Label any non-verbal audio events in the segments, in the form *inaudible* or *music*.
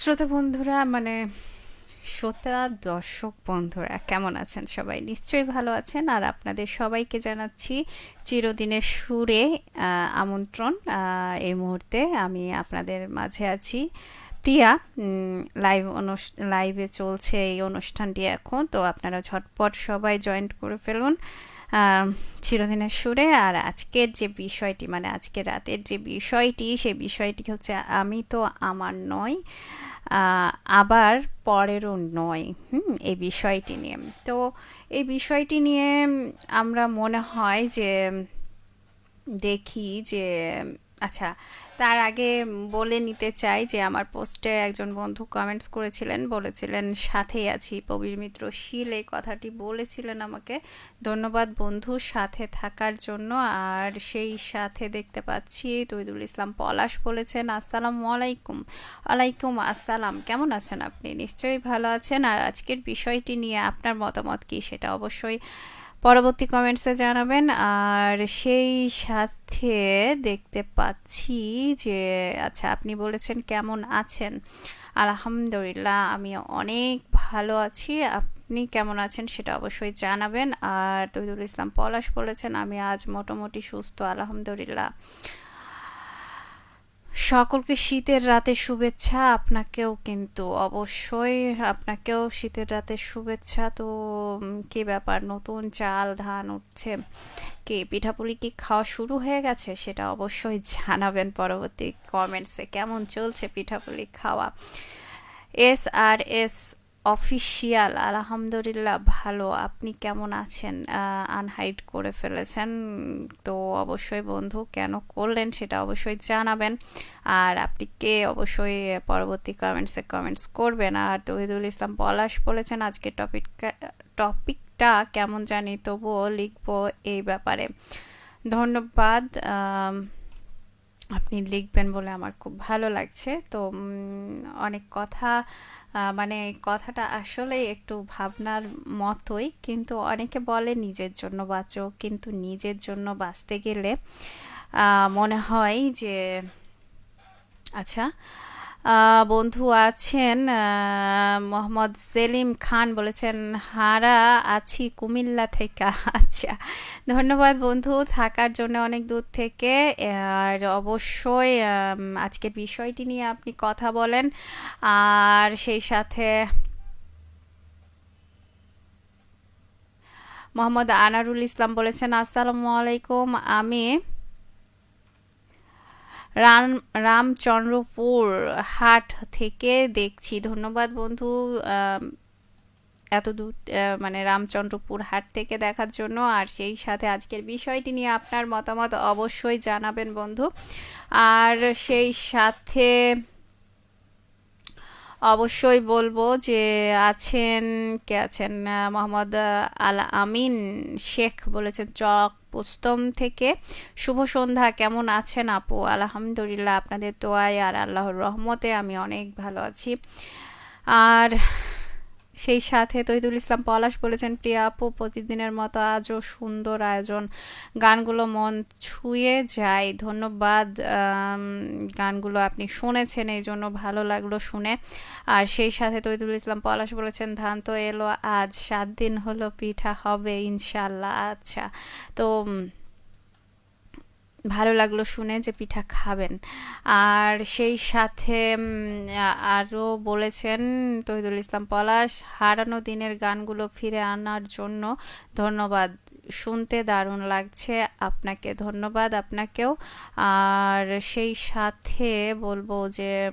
শ্রোতা বন্ধুরা মানে শ্রোতা, দর্শক, বন্ধুরা, কেমন আছেন সবাই? নিশ্চয়ই ভালো আছেন। আর আপনাদের সবাইকে জানাচ্ছি চিরদিনের সুরে আমন্ত্রণ। এই মুহূর্তে আমি আপনাদের মাঝে আছি। প্রিয়া লাইভ লাইভে চলছে এই অনুষ্ঠানটি এখন, তো আপনারা ঝটপট সবাই জয়েন্ট করে ফেলুন চিরদিনের সুরে। আর আজকের যে বিষয়টি মানে আজকে রাতের যে বিষয়টি, সেই বিষয়টি হচ্ছে, আমি তো আমার নয়। আবার পরেরও নয়, হুম, এই বিষয়টি নিয়ে। তো এই বিষয়টি নিয়ে আমরা মনে হয় যে, দেখি যে আচ্ছা তার আগে বলে নিতে চাই যে আমার পোস্টে একজন বন্ধু কমেন্টস করেছিলেন, বলেছিলেন, সাথেই আছি, প্রবীর মিত্র শীল, এই কথাটি বলেছিলেন আমাকে। ধন্যবাদ বন্ধু, সাথে থাকার জন্য। আর সেই সাথে দেখতে পাচ্ছি তৈদুল ইসলাম পলাশ বলেছেন, আসসালামু আলাইকুম। ওয়ালাইকুম আসসালাম, কেমন আছেন আপনি? নিশ্চয়ই ভালো আছেন। আর আজকের বিষয়টি নিয়ে আপনার মতামত কি? সেটা অবশ্যই পরবর্তী কমেন্টসে জানাবেন। আর সেই সাথে দেখতে পাচ্ছি যে আচ্ছা আপনি বলেছেন কেমন আছেন? আলহামদুলিল্লাহ, আমি অনেক ভালো আছি। আপনি কেমন আছেন সেটা অবশ্যই জানাবেন। আর তহিদুল ইসলাম পলাশ বলেছেন, আমি আজ মোটামুটি সুস্থ, আলহামদুলিল্লাহ। সকলকে শীতের রাতে শুভেচ্ছা। আপনাকেও কিন্তু অবশ্যই, আপনাকেও শীতের রাতে শুভেচ্ছা। তো কি ব্যাপার? নতুন চাল, ধান উঠছে। কি পিঠাপুলি কি খাওয়া শুরু হয়ে গেছে? সেটা অবশ্যই জানাবেন পরবর্তী কমেন্টসে কেমন চলছে পিঠাপুলি খাওয়া? এস আর এস অফিসিয়াল আলহামদুলিল্লাহ ভালো। আপনি কেমন আছেন? আনহাইড করে ফেলেছেন। তো অবশ্যই বন্ধু, কেন করলেন সেটা অবশ্যই জানাবেন। আর আপনি কে? অবশ্যই পরবর্তী কমেন্টসে কমেন্টস করবেন। আর তহিদুল ইসলাম পলাশ বলেছেন, আজকে টপিক টপিকটা কেমন জানি তবুও লিখব এই ব্যাপারে। ধন্যবাদ। আপনি লিখবেন বলে আমার খুব ভালো লাগছে। তো অনেক কথা মানে কথাটা আসলে একটু ভাবনার মতোই, কিন্তু অনেকে বলে নিজের জন্য বাঁচো, কিন্তু নিজের জন্য বাঁচতে গেলে মনে হয় যে আচ্ছা বন্ধু আছেন মোহাম্মদ সেলিম খান বলেছেন, হারা আছি কুমিল্লা থেকে। *laughs* আচ্ছা ধন্যবাদ বন্ধু থাকার জন্য অনেক দূর থেকে। আর অবশ্যই আজকের বিষয়টি নিয়ে আপনি কথা বলেন। আর সেই সাথে মোহাম্মদ আনারুল ইসলাম বলেছেন, আসসালামু আলাইকুম, আমি রাম, রামচন্দ্রপুর হাট থেকে দেখছি। ধন্যবাদ বন্ধু এত দূর মানে রামচন্দ্রপুর হাট থেকে দেখার জন্য। আর সেই সাথে আজকের বিষয়টি নিয়ে আপনার মতামত অবশ্যই জানাবেন বন্ধু। আর সেই সাথে অবশ্যই বলব যে আছেন, কে আছেন? মোহাম্মদ, আল আমিন শেখ বলেছেন, চক পুস্তম থেকে। শুভ সন্ধ্যা, কেমন আছেন আপু? আলহামদুলিল্লাহ, আপনাদের দোয়ায় আর আল্লাহর রহমতে আমি অনেক ভালো আছি। আর সেই সাথে তহিদুল ইসলাম পলাশ বলেছেন, প্রিয়া আপু, প্রতিদিনের মতো আজও সুন্দর আয়োজন। গানগুলো মন ছুঁয়ে যায়। ধন্যবাদ। গানগুলো আপনি শুনেছেন, এই জন্য ভালো লাগল শুনে। আর সেই সাথে তহিদুল ইসলাম পলাশ বলেছেন, ধান তো এলো, আজ সাত দিন হলো, পিঠা হবে ইনশাল্লাহ। আচ্ছা তো ভালো লাগল শুনে যে পিঠা খাবেন। আর সেই সাথে আরও বলেছেন তহিদুল ইসলাম পলাশ, হারানো দিনের গানগুলো ফিরে আনার জন্য ধন্যবাদ। শুনতে দারুণ লাগছে, আপনাকে ধন্যবাদ, আপনাকেও। আর সেই সাথে বলব যে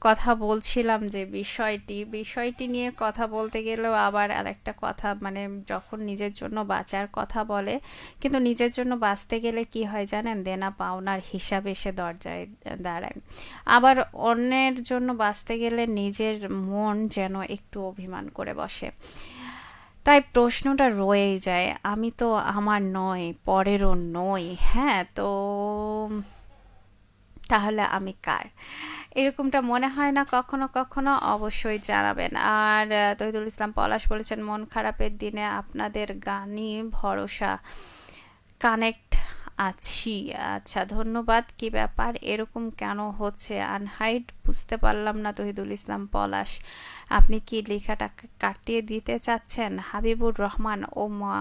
কথা বলছিলাম যে বিষয়টি বিষয়টি নিয়ে কথা বলতে গেলেও আবার আরেকটা কথা মানে যখন নিজের জন্য বাঁচার কথা বলে, কিন্তু নিজের জন্য বাঁচতে গেলে কি হয় জানেন? দেনা পাওনার হিসাব এসে দরজায় দাঁড়ায়। আবার অন্যের জন্য বাঁচতে গেলে নিজের মন যেন একটু অভিমান করে বসে। তাই প্রশ্নটা রয়েই যায়, আমি তো আমার নয় পরেরও নই হ্যাঁ? তো তাহলে আমি কার? এরকমটা মনে হয় না, কখনো কখনো অবশ্যই জানাবেন। আর তহিদুল ইসলাম পলাশ বলেছেন, মন খারাপের দিনে আপনাদের গানই ভরসা। কানেক্ট আছি। আচ্ছা ধন্যবাদ। কি ব্যাপার? এরকম কেন হচ্ছে? আনহাইড, বুঝতে পারলাম না তহিদুল ইসলাম পলাশ। আপনি কি লেখাটা কাটিয়ে দিতে চাচ্ছেন? হাবিবুর রহমান ও মা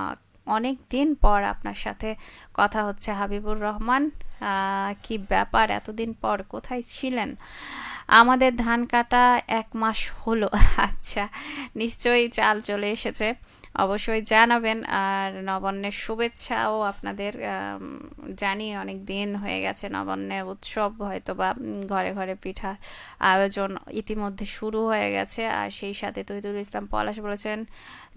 অনেক দিন পর আপনার সাথে কথা হচ্ছে হাবিবুর রহমান। কি ব্যাপার? এতদিন পর কোথায় ছিলেন? আমাদের ধান কাটা এক মাস হলো। *laughs* আচ্ছা নিশ্চয়ই চাল চলে এসেছে। অবশ্যই জানাবেন। আর নবান্নের শুভেচ্ছাও আপনাদের জানি অনেক দিন হয়ে গেছে নবান্নের উৎসব হয়তো বা ঘরে ঘরে পিঠা আয়োজন ইতিমধ্যে শুরু হয়ে গেছে। আর সেই সাথে তহিদুল ইসলাম পলাশ বলেছেন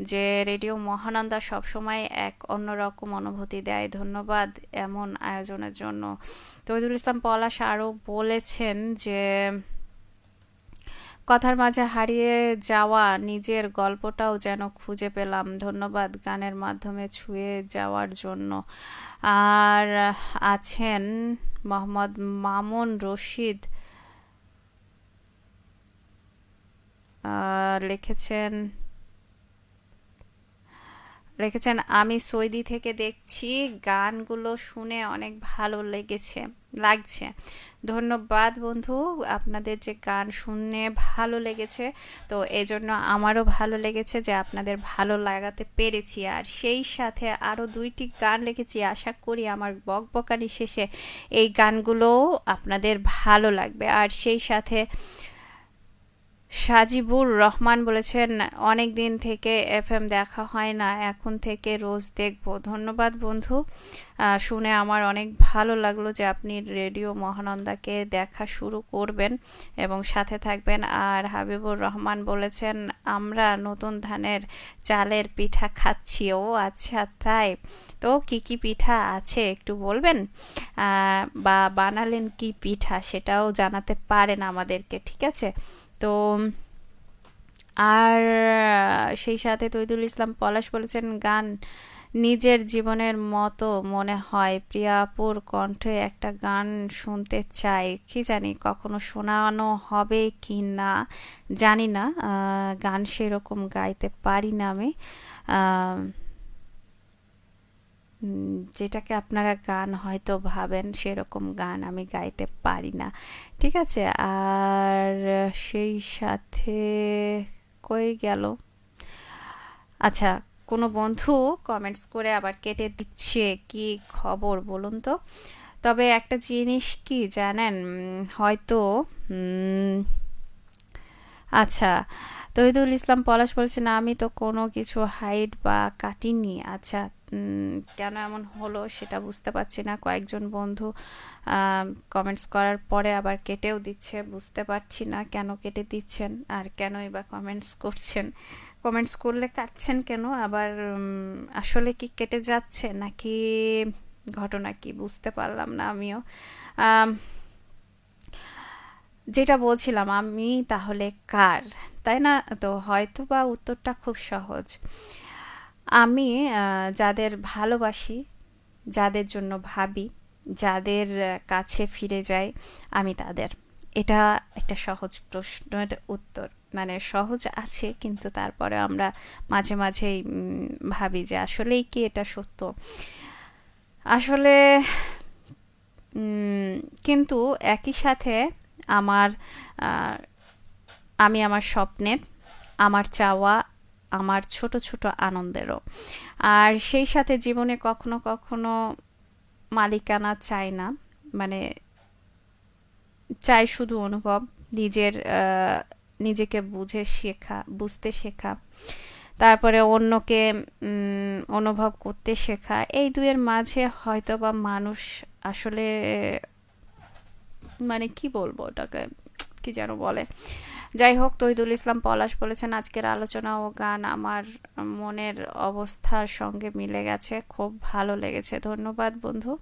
যে, রেডিও মহানন্দা সবসময় এক অন্যরকম অনুভূতি দেয়। ধন্যবাদ এমন আয়োজনের জন্য। তহিদুল ইসলাম পলাশ আরও বলেছেন যে কথার মাঝে হারিয়ে যাওয়া নিজের গল্পটাও যেন খুঁজে পেলাম ধন্যবাদ গানের মাধ্যমে ছুঁয়ে যাওয়ার জন্য। আর আছেন মোহাম্মদ মামুন রশিদ। লিখেছেন লিখেছেন আমি সৌদি থেকে দেখছি, গানগুলো শুনে অনেক ভালো লেগেছে, লাগছে। ধন্যবাদ বন্ধু, আপনাদের যে গান শুনে ভালো লেগেছে। তো এই জন্য আমারও ভালো লেগেছে যে আপনাদের ভালো লাগাতে পেরেছি। আর সেই সাথে আরও দুইটি গান লিখেছি আশা করি আমার বক বকানি শেষে এই গানগুলোও আপনাদের ভালো লাগবে। আর সেই সাথে সাজিবুর রহমান বলেছেন, অনেক দিন থেকে এফ এম দেখা হয় না, এখন থেকে রোজ দেখব। ধন্যবাদ বন্ধু। শুনে আমার অনেক ভালো লাগল যে আপনি রেডিও মহানন্দাকে দেখা শুরু করবেন এবং সাথে থাকবেন। আর হাবিবুর রহমান বলেছেন, আমরা নতুন ধানের চালের পিঠা খাচ্ছি। ও আচ্ছা তাই। তো কি কি পিঠা আছে একটু বলবেন? বা বানালেন কি পিঠা সেটাও জানাতে পারেন আমাদেরকে, ঠিক আছে? তো, আর সেই সাথে তৈদুল ইসলাম পলাশ বলেছেন, গান নিজের জীবনের মতো মনে হয়। প্রিয়াপুর কণ্ঠে একটা গান শুনতে চাই। কি জানি কখনো শোনানো হবে কি না, জানি না। গান সেরকম গাইতে পারি না আমি। যেটাকে আপনারা গান হয়তো ভাবেন সেরকম গান আমি গাইতে পারি না। ঠিক আছে? আর সেই সাথে কই গেল? আচ্ছা কোনো বন্ধু কমেন্টস করে আবার কেটে দিচ্ছে, কি খবর বলুন তো? তবে একটা জিনিস কি জানেন? হয়তো আচ্ছা তহিদুল ইসলাম পলাশ বলছেন আমি তো কোনো কিছু হাইট বা কাটিনি। আচ্ছা কেন এমন হলো সেটা বুঝতে পারছি না। কয়েকজন বন্ধু কমেন্টস করার পরে আবার কেটেও দিচ্ছে, বুঝতে পারছি না কেন কেটে দিচ্ছেন আর কেনই বা কমেন্টস করছেন। কমেন্টস করলে কাটছেন কেন? আবার আসলে কি কেটে যাচ্ছে নাকি ঘটনা কি বুঝতে পারলাম না আমিও। যেটা বলছিলাম, আমি তাহলে কার? তাই না? তো হয়তো বা উত্তরটা খুব সহজ। আমি যাদের ভালোবাসি, যাদের জন্য ভাবি, যাদের কাছে ফিরে যাই, আমি তাদের। এটা একটা সহজ প্রশ্নের উত্তর। মানে সহজ আছে, কিন্তু তারপরে আমরা মাঝে মাঝেই ভাবি যে আসলেই কি এটা সত্য? আসলে কিন্তু একই সাথে আমার আমি আমার স্বপ্নের, আমার চাওয়া, আমার ছোট ছোট আনন্দেরও। আর সেই সাথে জীবনে কখনো কখনো মালিকানা চাই না মানে চাই শুধু অনুভব, নিজের নিজেকে বুঝে শেখা, বুঝতে শেখা। তারপরে অন্যকে অনুভব করতে শেখা। এই দুয়ের মাঝে হয়তো বা মানুষ আসলে মানে কি বলব ওটাকে, কি যেন বলে যাই হোক তহিদুল ইসলাম পলাশ বলেছেন, আজকের আলোচনা ও গান আমার মনের অবস্থার সঙ্গে মিলে গেছে। খুব ভালো লেগেছে। ধন্যবাদ বন্ধু।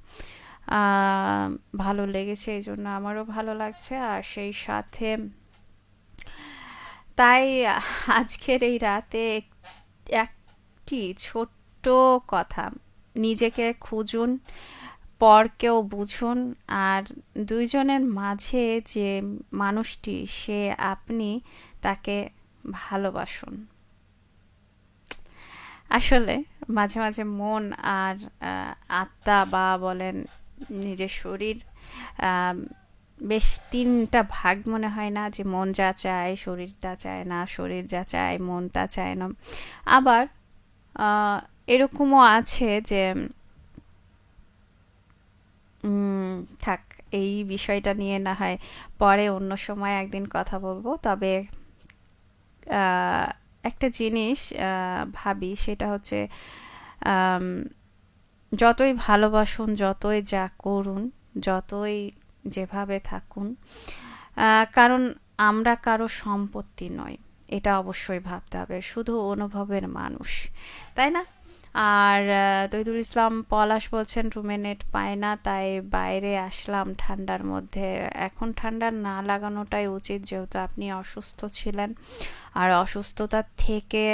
ভালো লেগেছে, এই জন্য আমারও ভালো লাগছে। আর সেই সাথে তাই আজকের এই রাতে একটি ছোট্ট কথা, নিজেকে খুঁজুন। পরকেও বুঝুন, আর দুইজনের মাঝে যে মানুষটি, সে আপনি তাকে ভালোবাসুন। আসলে মাঝে মাঝে মন আর আত্মা বা বলেন নিজের শরীর বেশ তিনটা ভাগ মনে হয় না যে মন যা চায় শরীর তা চায় না, শরীর যা চায় মন তা চায় না। আবার এরকমও আছে যে থাক, এই বিষয়টা নিয়ে না হয় পরে অন্য সময় একদিন কথা বলব। তবে একটা জিনিস ভাবি, সেটা হচ্ছে যতই ভালোবাসুন, যতই যা করুন, যতই যেভাবে থাকুন কারণ আমরা কারও সম্পত্তি নয়, এটা অবশ্যই ভাবতে হবে। শুধু অনুভবের মানুষ, তাই না? আর তৈদুল ইসলাম পলাশ বলছেন, রুমে নেট পায় না, তাই বাইরে আসলাম ঠান্ডার মধ্যে। এখন ঠান্ডা না লাগানোটাই উচিত, যেহেতু আপনি অসুস্থ ছিলেন। আর অসুস্থতার থেকে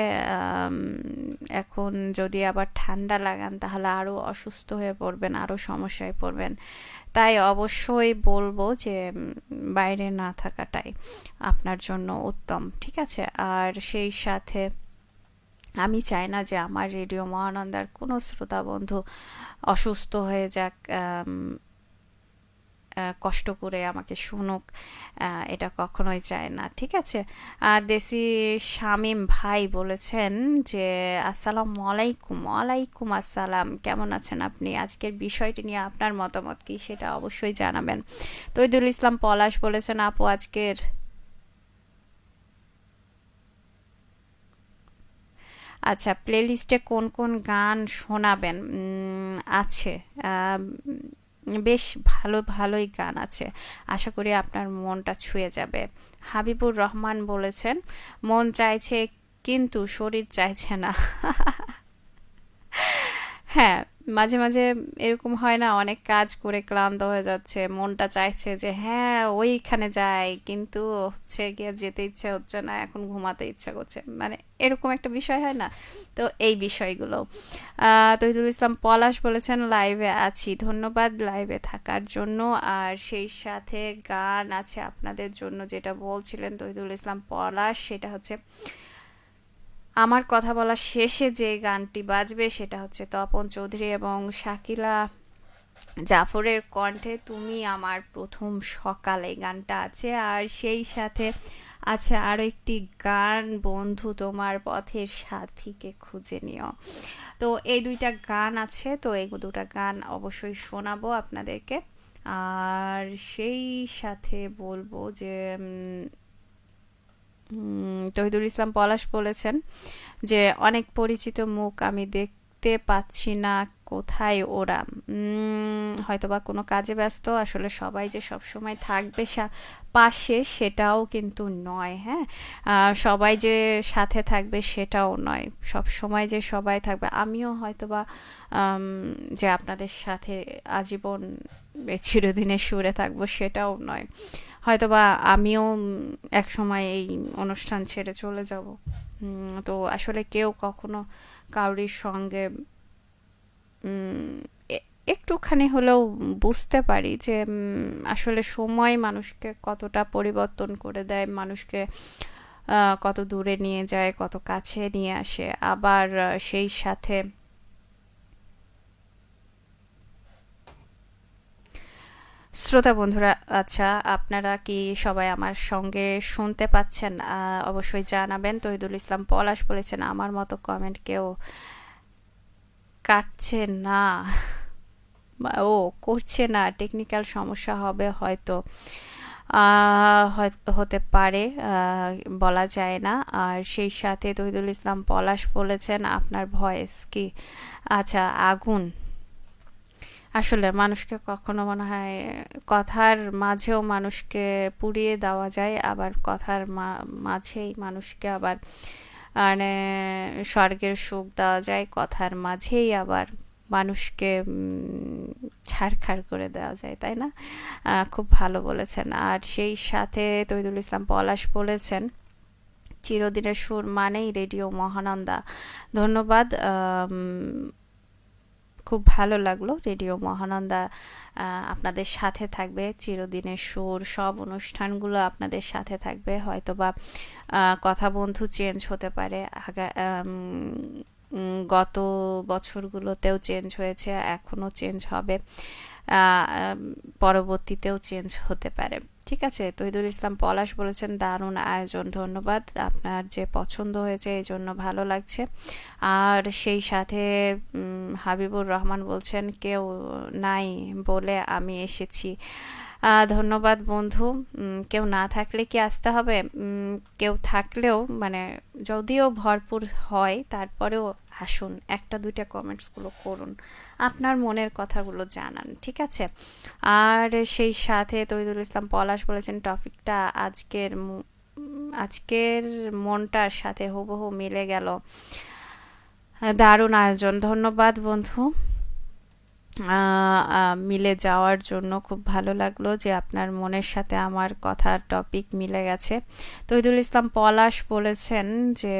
এখন যদি আবার ঠান্ডা লাগান, তাহলে আরও অসুস্থ হয়ে পড়বেন, আরও সমস্যায় পড়বেন। তাই অবশ্যই বলব যে বাইরে না থাকাটাই আপনার জন্য উত্তম, ঠিক আছে? আর সেই সাথে আমি চাই না যে আমার রেডিও মহানন্দার কোনো শ্রোতা বন্ধু অসুস্থ হয়ে যাক কষ্ট করে আমাকে শুনুক এটা কখনোই চায় না, ঠিক আছে? আর দেশি শামীম ভাই বলেছেন যে, আসসালাম আলাইকুম, ওয়ালাইকুম আসসালাম, কেমন আছেন আপনি? আজকের বিষয়টি নিয়ে আপনার মতামত কি সেটা অবশ্যই জানাবেন। তৈদুল ইসলাম পলাশ বলেছেন, আপু, আজকের আচ্ছা প্লেলিস্টে কোন কোন গান শোনাবেন? আছে। বেশ ভালো, ভালোই গান আছে। আশা করি আপনার মনটা ছুঁয়ে যাবে। হাবিবুর রহমান বলেছেন, মন চাইছে কিন্তু শরীর চাইছে না। *laughs* হ্যাঁ মাঝে মাঝে এরকম হয় না, অনেক কাজ করে ক্লান্ত হয়ে যাচ্ছে, মনটা চাইছে যে হ্যাঁ ওইখানে যাই, কিন্তু হচ্ছে গিয়ে যেতে ইচ্ছে হচ্ছে না, এখন ঘুমাতে ইচ্ছা করছে। মানে এরকম একটা বিষয় হয় না? তো এই বিষয়গুলো। তহিদুল ইসলাম পলাশ বলেছেন, লাইভে আছি, ধন্যবাদ লাইভে থাকার জন্য। আর সেই সাথে গান আছে আপনাদের জন্য, যেটা বলছিলেন তহিদুল ইসলাম পলাশ, সেটা হচ্ছে আমার কথা বলা শেষে যে গানটি বাজবে সেটা হচ্ছে তপন চৌধুরী এবং শাকিলা জাফরের কণ্ঠে, তুমি আমার প্রথম সকালে গানটা আছে। আর সেই সাথে আছে আরও একটি গান, বন্ধু তোমার পথের সাথীকে খুঁজে নিও তো এই দুইটা গান আছে, তো এই দুটা গান অবশ্যই শোনাবো আপনাদেরকে। আর সেই সাথে বলব যে তহিদুল ইসলাম পলাশ বলেছেন যে, অনেক পরিচিত মুখ আমি দেখতে পাচ্ছি না, কোথায় ওরা? হয়তোবা কোনো কাজে ব্যস্ত, আসলে সবাই যে সব সময় থাকবে পাশে সেটাও কিন্তু নয় হ্যাঁ? সবাই যে সাথে থাকবে সেটাও নয় সব সময় যে সবাই থাকবে। আমিও হয়তোবা যে আপনাদের সাথে আজীবন চিরদিনের সুরে থাকব সেটাও নয়। হয়তোবা আমিও এক সময় এই অনুষ্ঠান ছেড়ে চলে যাব। তো আসলে কেউ কখনো কাউরির সঙ্গে একটুখানি হলেও বুঝতে পারি যে আসলে সময় মানুষকে কতটা পরিবর্তন করে দেয়, মানুষকে কত দূরে নিয়ে যায়, কত কাছে নিয়ে আসে। আবার সেই সাথে শ্রোতা বন্ধুরা আচ্ছা আপনারা কি সবাই আমার সঙ্গে শুনতে পাচ্ছেন? অবশ্যই জানাবেন। তহিদুল ইসলাম পলাশ বলেছেন, আমার মতো কমেন্ট কেউ কাটছে না। ও, করছে না। টেকনিক্যাল সমস্যা হবে হয়তো। হয়- হতে পারে বলা যায় না। আর সেই সাথে তহিদুল ইসলাম পলাশ বলেছেন, আপনার ভয়েস কি? আচ্ছা আগুন। আসলে মানুষকে কখনো মনে হয় কথার মাঝেও মানুষকে পুড়িয়ে দেওয়া যায়, আবার কথার মাঝেই মানুষকে আবার মানে স্বর্গের সুখ দেওয়া যায়, কথার মাঝেই আবার মানুষকে ছাড়খাড় করে দেওয়া যায়, তাই না? খুব ভালো বলেছেন। আর সেই সাথে তৈদুল ইসলাম পলাশ বলেছেন, চিরদিনের সুর মানেই রেডিও মহানন্দা। ধন্যবাদ খুব ভালো লাগল। রেডিও মহানন্দা আপনাদের সাথে থাকবে। চিরদিনের সুর, সব অনুষ্ঠানগুলো আপনাদের সাথে থাকবে। হয়তো বা কথা বন্ধু চেঞ্জ হতে পারে। আগা- গত বছরগুলোতেও চেঞ্জ হয়েছে, এখনও চেঞ্জ হবে। পরবর্তীতেও চেঞ্জ হতে পারে। ঠিক আছে? তহিদুল ইসলাম পলাশ বলেছেন, দারুণ আয়োজন, ধন্যবাদ। আপনার যে পছন্দ হয়েছে এই জন্য ভালো লাগছে। আর সেই সাথে হাবিবুর রহমান বলছেন, কেউ নাই বলে আমি এসেছি। ধন্যবাদ বন্ধু। কেউ না থাকলে কি আসতে হবে? কেউ থাকলেও মানে যদিও ভরপুর হয়, তারপরেও আসুন একটা দুইটা কমেন্টসগুলো করুন। আপনার মনের কথাগুলো জানান, ঠিক আছে? আর সেই সাথে তৈদুল ইসলাম পলাশ বলেছেন, টপিকটা আজকের আজকের মনটার সাথে হুবহু মিলে গেল। দারুণ আয়োজন, ধন্যবাদ বন্ধু। মিলে যাওয়ার জন্য খুব ভালো লাগল যে আপনার মনের সাথে আমার কথার টপিক মিলে গেছে। তৈদুল ইসলাম পলাশ বলেছেন যে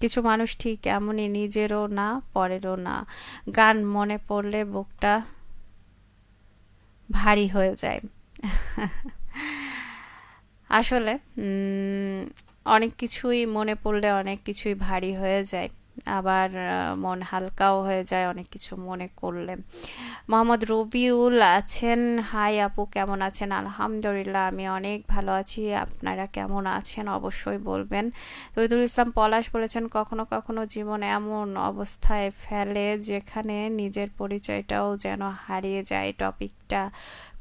কিছু মানুষ ঠিক এমনই নিজেরও না, পরেরও না। গান মনে পড়লে বুকটা ভারী হয়ে যায়। আসলে অনেক কিছুই মনে পড়লে অনেক কিছুই ভারী হয়ে যায়। আবার মন হালকাও হয়ে যায়, অনেক কিছু মনে করলে। মোহাম্মদ রবিউল আছেন। হাই আপু, কেমন আছেন? আলহামদুলিল্লাহ, আমি অনেক ভালো আছি। আপনারা কেমন আছেন? অবশ্যই বলবেন। তৈদুল ইসলাম পলাশ বলেছেন, কখনো কখনো জীবন এমন অবস্থায় ফেলে যেখানে নিজের পরিচয়টাও যেন হারিয়ে যায়। টপিকটা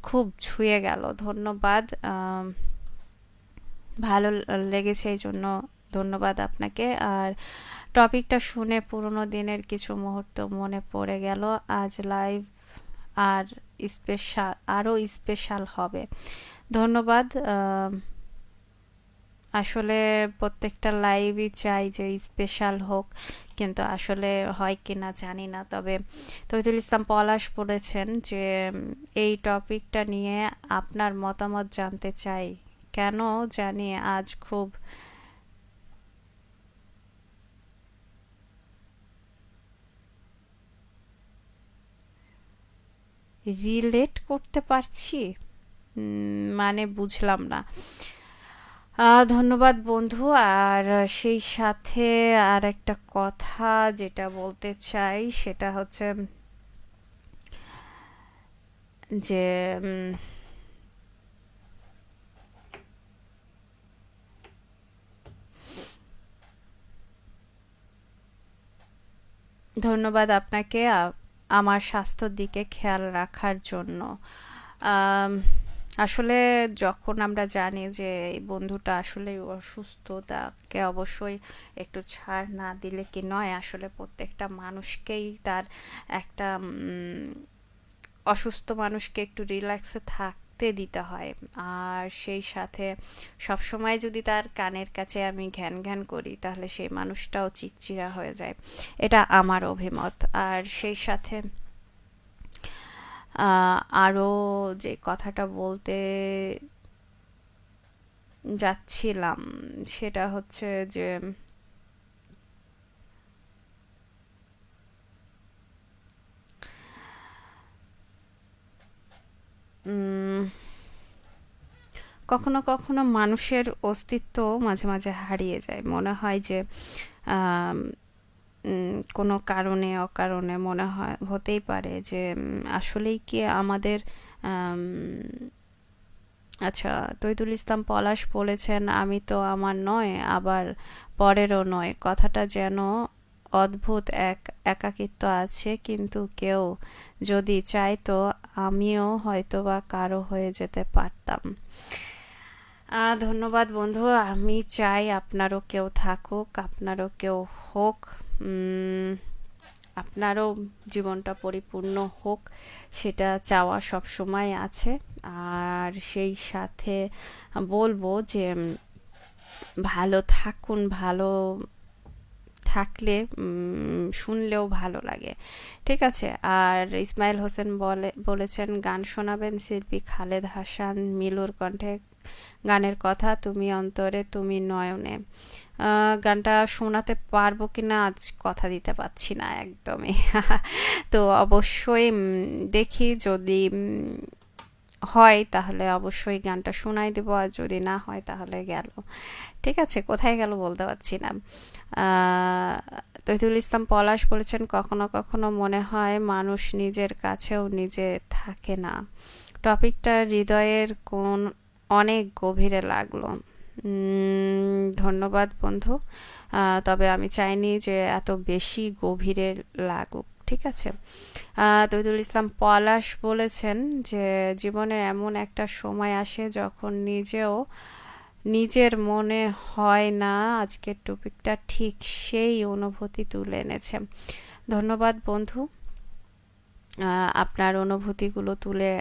খুব ছুঁয়ে গেল। ধন্যবাদ। ভালো লেগেছে, এই জন্য ধন্যবাদ আপনাকে। আর টপিকটা শুনে পুরনো দিনের কিছু মুহূর্ত মনে পড়ে গেল। আজ লাইভ আর স্পেশাল আরও স্পেশাল হবে। ধন্যবাদ। আসলে প্রত্যেকটা লাইভই চাই যে স্পেশাল হোক, কিন্তু আসলে হয় কি না জানি না। তবে তহিদুল ইসলাম পলাশ বলেছেন যে, এই টপিকটা নিয়ে আপনার মতামত জানতে চাই। কেন জানি আজ খুব রিলেট করতে পারছি? মানে বুঝলাম না। ধন্যবাদ বন্ধু। আর সেই সাথে আর একটা কথা যেটা বলতে চাই, সেটা হচ্ছে যে ধন্যবাদ আপনাকে। আমার স্বাস্থ্যর দিকে খেয়াল রাখার জন্য। আসলে যখন আমরা জানি যে এই বন্ধুটা আসলে অসুস্থ, তাকে অবশ্যই একটু ছাড় না দিলে কি নয়? আসলে প্রত্যেকটা মানুষকেই তার একটা অসুস্থ মানুষকে একটু রিল্যাক্সে থাকতে দিতে হয়। আর সেই সাথে সবসময় যদি তার কানের কাছে আমি ঘ্যান ঘ্যান করি, তাহলে সেই মানুষটাও চিচ্চিরা হয়ে যায়। এটা আমার অভিমত। আর সেই সাথে আরও যে কথাটা বলতে যাচ্ছিলাম, সেটা হচ্ছে যে কখনো কখনো মানুষের অস্তিত্ব মাঝে মাঝে হারিয়ে যায়। মনে হয় যে কোনো কারণে, অকারণে মনে হয়, হতেই পারে যে আসলেই কি আমাদের আচ্ছা তৈদুল ইসলাম পলাশ বলেছেন, আমি তো আমার নয়, আবার পরেরও নয়। কথাটা যেন অদ্ভুত এক একাকিত্ব আছে, কিন্তু কেউ যদি চাইতো, আমিও হয়তো বা কারও হয়ে যেতে পারতাম। ধন্যবাদ বন্ধু, আমি চাই আপনারও কেউ থাকুক, আপনারও কেউ হোক আপনারও জীবনটা পরিপূর্ণ হোক, সেটা চাওয়া সব সময় আছে। আর সেই সাথে বলব যে, ভালো থাকুন, ভালো থাকলে শুনলেও ভালো লাগে। ঠিক আছে? আর ইসমাইল হোসেন বলে, বলেছেন, গান শোনাবেন শিল্পী খালেদ হাসান মিলুর কণ্ঠে গানের কথা, তুমি অন্তরে, তুমি নয়নে। গানটা শোনাতে পারব কি না আজ কথা দিতে পারছি না একদমই। *laughs* তো অবশ্যই দেখি যদি হয়, তাহলে অবশ্যই গানটা শোনাই দেবো। আর যদি না হয়, তাহলে গেল। ঠিক আছে, কোথায় গেল বলতে পারছি না। তৈদুল ইসলাম পলাশ বলেছেন, কখনো কখনো মনে হয় মানুষ নিজের কাছেও নিজে থাকে না। টপিকটা হৃদয়ের কোন, অনেক গভীরে লাগল। ধন্যবাদ বন্ধু। তবে আমি চাইনি যে এত বেশি গভীরে লাগুক। ঠিক আছে? তৈদুল ইসলাম পলাশ বলেছেন যে জীবনের এমন একটা সময় আসে যখন নিজেও নিজের মনে হয় না, আজকের টপিকটা ঠিক সেই অনুভূতি তুলে এনেছে। ধন্যবাদ বন্ধু। আপনার অনুভূতিগুলো তুলে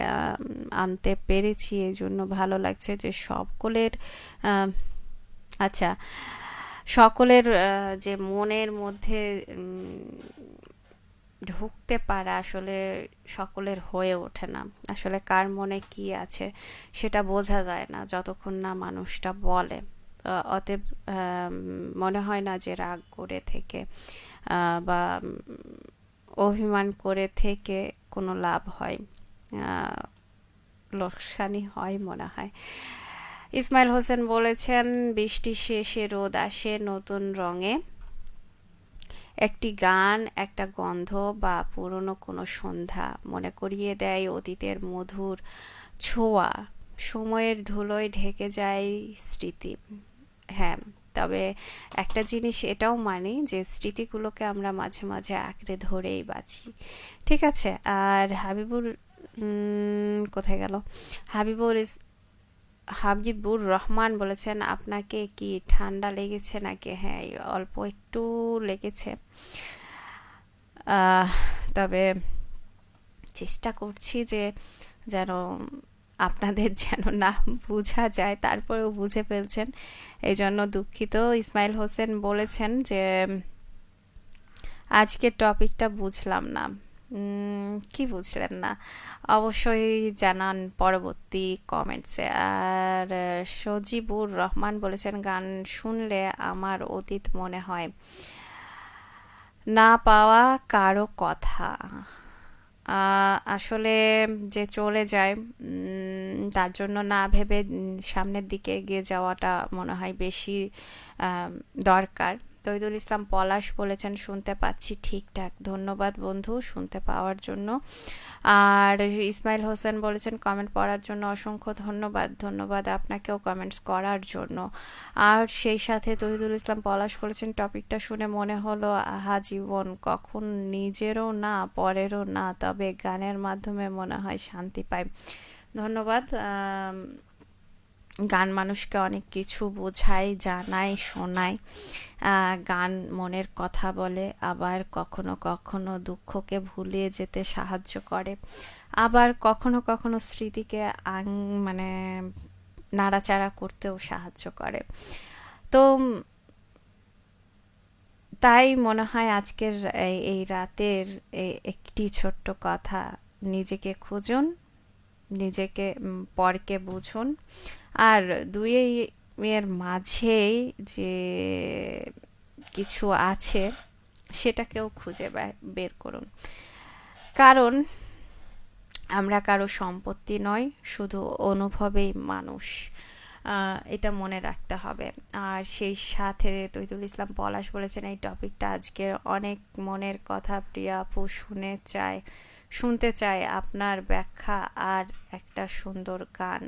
আনতে পেরেছি এই জন্য ভালো লাগছে যে সকলের আচ্ছা সকলের যে মনের মধ্যে ঢুকতে পারা আসলে সকলের হয়ে ওঠে না। আসলে কার মনে কি আছে সেটা বোঝা যায় না যতক্ষণ না মানুষটা বলে। অতএব মনে হয় না যে রাগ করে থেকে বা অভিমান করে থেকে কোনো লাভ হয় লোকসানি হয় মনে হয়। ইসমাইল হোসেন বলেছেন, বৃষ্টি শেষে রোদ আসে নতুন রঙে। একটি গান, একটা গন্ধ বা পুরনো কোনো সন্ধ্যা মনে করিয়ে দেয় অতীতের মধুর ছোঁয়া। সময়ের ধুলোয় ঢেকে যায় স্মৃতি। হ্যাঁ তবে একটা জিনিস এটাও মানি যে স্মৃতিগুলোকে আমরা মাঝে মাঝে আঁকড়ে ধরেই বাঁচি। ঠিক আছে? আর হাবিবুর কোথায় গেল? হাবিবুর হাবিবুর রহমান বলেছেন, আপনাকে কি ঠান্ডা লেগেছে নাকি? হ্যাঁ অল্প একটু লেগেছে। তবে চেষ্টা করছি যে যেন আপনাদের যেন না বোঝা যায়, তারপরেও বুঝে ফেলছেন। এই জন্য দুঃখিত। ইসমাইল হোসেন বলেছেন যে, আজকের টপিকটা বুঝলাম না। কি বুঝলেন না? অবশ্যই জানান পরবর্তী কমেন্টসে আর সজিবুর রহমান বলেছেন, গান শুনলে আমার অতীত মনে হয়। না পাওয়া কারও কথা। আসলে যে চলে যায় তার জন্য না ভেবে সামনের দিকে এগিয়ে যাওয়াটা মনে হয় বেশি দরকার। তৈদুল ইসলাম পলাশ বলেছেন, শুনতে পাচ্ছি ঠিকঠাক। ধন্যবাদ বন্ধু, শুনতে পাওয়ার জন্য। আর ইসমাইল হোসেন বলেছেন, কমেন্ট পড়ার জন্য অসংখ্য ধন্যবাদ। ধন্যবাদ আপনাকেও কমেন্টস করার জন্য। আর সেই সাথে তহিদুল ইসলাম পলাশ বলেছেন, টপিকটা শুনে মনে হলো, আহা জীবন কখন নিজেরও না, পরেরও না, তবে গানের মাধ্যমে মনে হয় শান্তি পায় ধন্যবাদ গান মানুষকে অনেক কিছু বোঝায়, জানায়, শোনায়। গান মনের কথা বলে, আবার কখনো কখনো দুঃখকে ভুলিয়ে যেতে সাহায্য করে। আবার কখনো কখনো স্মৃতিকে আং মানে নাড়াচাড়া করতেও সাহায্য করে। তো তাই মনে হয় আজকের এই রাতের একটি ছোট্ট কথা, নিজেকে খুঁজুন, নিজেকে পরকে বুঝুন। আর দুই এর মাঝেই যে কিছু আছে, সেটাকেও খুঁজে বের করুন। কারণ আমরা কারও সম্পত্তি নয় শুধু অনুভবেই মানুষ। এটা মনে রাখতে হবে। আর সেই সাথে তৈতুল ইসলাম পলাশ বলেছেন, এই টপিকটা আজকে অনেক মনের কথা, প্রিয়া আপু শুনে চায়। শুনতে চাই আপনার ব্যাখ্যা আর একটা সুন্দর গান।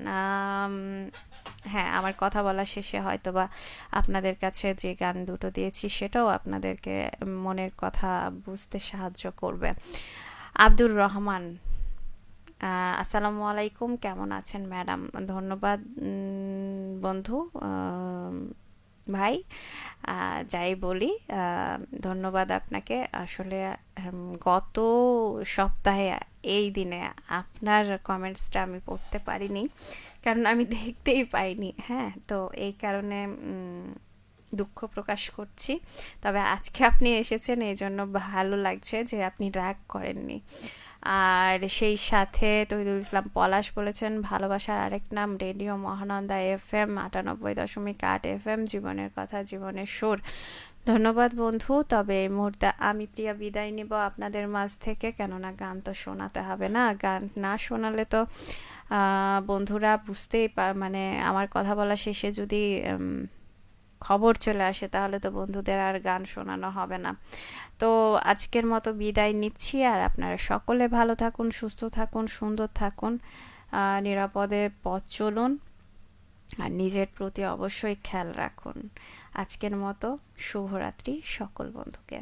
হ্যাঁ আমার কথা বলা শেষে হয়তো বা আপনাদের কাছে যে গান দুটো দিয়েছি সেটাও আপনাদেরকে মনের কথা বুঝতে সাহায্য করবে। আব্দুর রহমান আসসালামু আলাইকুম, কেমন আছেন ম্যাডাম? ধন্যবাদ বন্ধু ভাই যাই বলি ধন্যবাদ আপনাকে। আসলে গত সপ্তাহে, এই দিনে আপনার কমেন্টসটা আমি পড়তে পারিনি, কারণ আমি দেখতেই পাইনি হ্যাঁ? তো এই কারণে দুঃখ প্রকাশ করছি। তবে আজকে আপনি এসেছেন, এই জন্য ভালো লাগছে যে আপনি রাগ করেননি। আর সেই সাথে তহিদুল ইসলাম পলাশ বলেছেন, ভালোবাসার আরেক নাম রেডিও মহানন্দা এফ এম আটানব্বই দশমিক আট এফ এম জীবনের কথা, জীবনের সুর। ধন্যবাদ বন্ধু, তবে এই মুহূর্তে আমি প্রিয়া বিদায় নিব আপনাদের মাঝ থেকে। কেননা গান তো শোনাতে হবে না, গান না শোনালে তো বন্ধুরা বুঝতেই মানে আমার কথা বলা শেষে যদি খবর চলে আসে, তাহলে তো বন্ধুদের আর গান শোনানো হবে না। তো আজকের মতো বিদায় নিচ্ছি, আর আপনারা সকলে ভালো থাকুন, সুস্থ থাকুন, সুন্দর থাকুন নিরাপদে পথ চলুন, আর নিজের প্রতি অবশ্যই খেয়াল রাখুন। আজকের মতো শুভরাত্রি সকল বন্ধুকে।